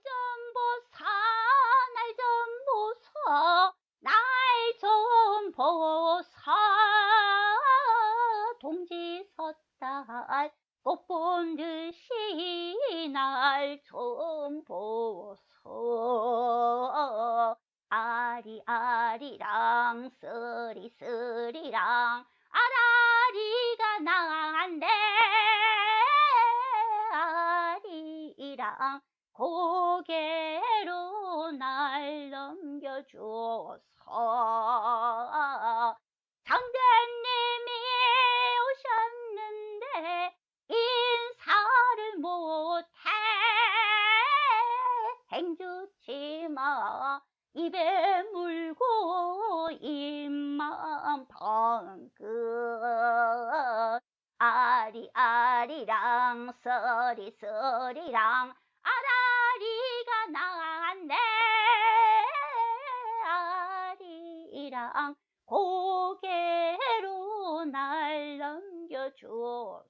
좀 보사 날 좀 보사 날 좀 보사. 동지 섰다 꽃본 듯이 날 좀 보소. 아리아리랑 쓰리쓰리랑 아라리가 나간대 아리랑 고개로 날 넘겨줘서 장대님이 오셨는데 인사를 못해. 행주치마 입에 물고 입만 벙긋. 아리아리랑 써리써리랑 아리랑 고개로 날 넘겨줘서